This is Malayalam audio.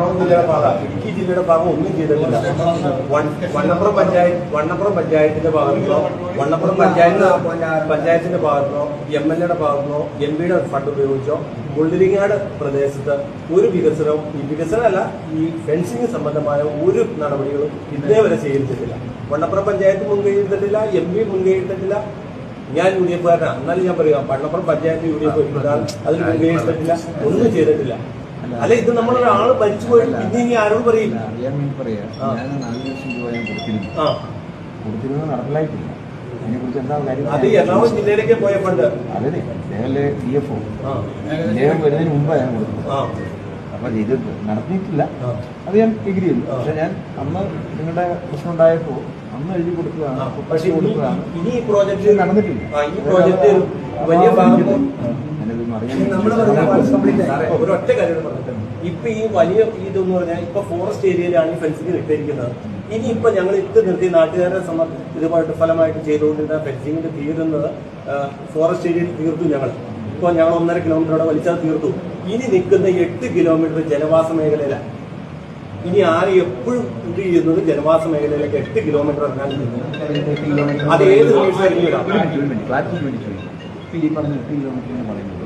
എറണാകുളം ഭാഗം ഇടുക്കി ജില്ലയുടെ ഭാഗം ഒന്നും ചെയ്തിട്ടില്ല. വണ്ണപ്പുറം പഞ്ചായത്ത് വണ്ണപ്പുറം പഞ്ചായത്തിന്റെ ഭാഗത്തോ വണ്ണപ്പുറം പഞ്ചായത്ത് പഞ്ചായത്തിന്റെ ഭാഗത്തോ എം എൽ എയുടെ ഭാഗത്തോ എം പിയുടെ ഫണ്ട് ഉപയോഗിച്ചോ മുള്ളിരിങ്ങാട് പ്രദേശത്ത് ഒരു വികസനവും ഈ വികസനമല്ല ഈ ഫെൻസിംഗ് സംബന്ധമായ ഒരു നടപടികളും ഇന്നേ വരെ സ്വീകരിച്ചിട്ടില്ല. വണ്ണപ്പുറം പഞ്ചായത്ത് മുൻകൈ എടുത്തിട്ടില്ല എം പി മുൻകൈ എടുത്തിട്ടില്ല. ഞാൻ യു ഡി എഫുകാരനാണ് എന്നാലും ഞാൻ പറയാം Vannappuram panchayat U D F അതിൽ മുൻകൈ എടുത്തിട്ടില്ല ഒന്നും ചെയ്തിട്ടില്ല. അല്ല ഇത് നമ്മളൊരാൾ ഭരിച്ചു പോയി പിന്നെ ഇനി ആരോട് പറയില്ല ഇല്ല, അറിയാൻ വേണ്ടി പറയാ. ഞാൻ നാല് ലക്ഷം രൂപ ഞാൻ കൊടുത്തിരുന്നു. ആ. കൊടുത്തിരുന്നത് നടപ്പിലായിട്ടില്ല. അത് എറണാകുളം ജില്ലയിലേക്ക് പോയ ഫണ്ട് അതെ. അദ്ദേഹമല്ലേ ഡി എഫ് ഒ ആ. അദ്ദേഹം വരുന്നതിന് മുമ്പാണ് ഞാൻ ആ. അപ്പൊ ഇത് നടത്തിയിട്ടില്ല. അത് ഞാൻ എഗ്രി ചെയ്തു. പക്ഷെ ഞാൻ അന്ന് നിങ്ങളുടെ പ്രശ്നം ഉണ്ടായപ്പോ അന്ന് എഴുതി കൊടുത്തതാണ്. ആ, പക്ഷേ കൊടുത്തതാണ്. ഇനി ഈ പ്രോജക്റ്റ് നടന്നിട്ടില്ല. ഈ പ്രോജക്റ്റ് വലിയ ഭാഗം ഞാനിത് നമ്മൾ അറിയാൻ സാറേ, ഒരു ഒറ്റ കാര്യം പറഞ്ഞിട്ട് ഇപ്പൊ ഈ വലിയ ഇതെന്ന് പറഞ്ഞാൽ ഇപ്പൊ ഫോറസ്റ്റ് ഏരിയയിലാണ് ഈ ഫെൻസിങ് ഇട്ടിരിക്കുന്നത്. ഇനി ഇപ്പൊ ഞങ്ങൾ ഇട്ട് നിർത്തി നാട്ടുകാരെ സമ ഇതുമായിട്ട് ഫലമായിട്ട് ചെയ്തുകൊണ്ടിരുന്ന ഫെൻസിങ്ങിന്റെ തീരുന്നത് ഫോറസ്റ്റ് ഏരിയയിൽ തീർത്തു ഞങ്ങൾ. ഇപ്പൊ ഞങ്ങൾ ഒന്നര കിലോമീറ്ററോടെ വലിച്ചാൽ തീർത്തു. ഇനി നിൽക്കുന്ന എട്ട് കിലോമീറ്റർ ജനവാസ മേഖലയിലാണ് ഇനി ആര് എപ്പോഴും ഇത് ചെയ്യുന്നത് ജനവാസ മേഖലയിലേക്ക് എട്ട് കിലോമീറ്റർ ഇറങ്ങാൻ അത് ഏത് നിമിഷം ഇറങ്ങിയിടാം ഈ പറഞ്ഞ എട്ട് കിലോമീറ്റർ പറയുന്നത്.